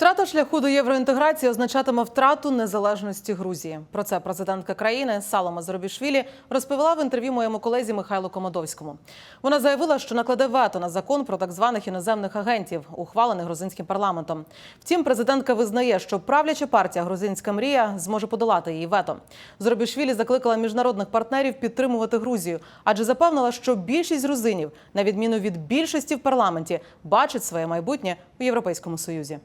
Втрата шляху до євроінтеграції означатиме втрату незалежності Грузії. Про це президентка країни Салома Зоробішвілі розповіла в інтерв'ю моєму колезі Михайлу Комодовському. Вона заявила, що накладе вето на закон про так званих іноземних агентів, ухвалений грузинським парламентом. Втім, президентка визнає, що правляча партія Грузинська мрія зможе подолати її вето. Зоробішвілі закликала міжнародних партнерів підтримувати Грузію, адже запевнила, що більшість грузинів, на відміну від більшості в парламенті, бачить своє майбутнє у Європейському Союзі.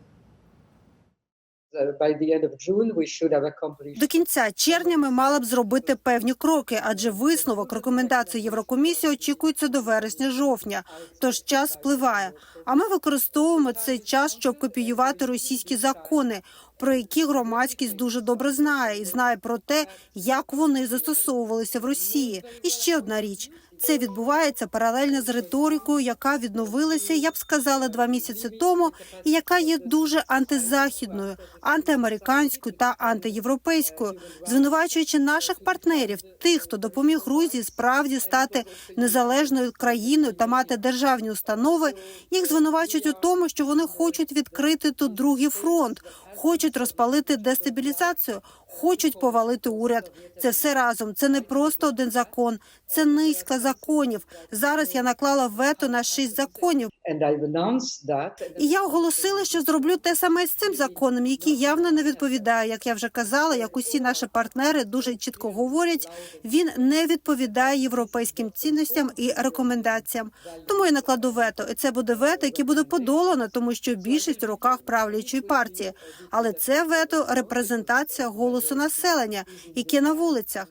До кінця червня ми мали б зробити певні кроки, адже висновок рекомендацій Єврокомісії очікується до вересня-жовтня. Тож час спливає. А ми використовуємо цей час, щоб копіювати російські закони, про які громадськість дуже добре знає, і знає про те, як вони застосовувалися в Росії. І ще одна річ. Це відбувається паралельно з риторикою, яка відновилася, я б сказала, два місяці тому, і яка є дуже антизахідною, антиамериканською та антиєвропейською, звинувачуючи наших партнерів, тих, хто допоміг Грузії справді стати незалежною країною та мати державні установи, їх звинувачують у тому, що вони хочуть відкрити тут другий фронт, хочуть розпалити дестабілізацію, хочуть повалити уряд. Це все разом. Це не просто один закон, це низка законів. Зараз я наклала вето на шість законів. І я оголосила, що зроблю те саме з цим законом, який явно не відповідає, як я вже казала, як усі наші партнери дуже чітко говорять. Він не відповідає європейським цінностям і рекомендаціям. Тому я накладу вето, і це буде вето, яке буде подолано, тому що більшість у руках правлячої партії. Але це вето репрезентація голосу населення, яке на вулицях.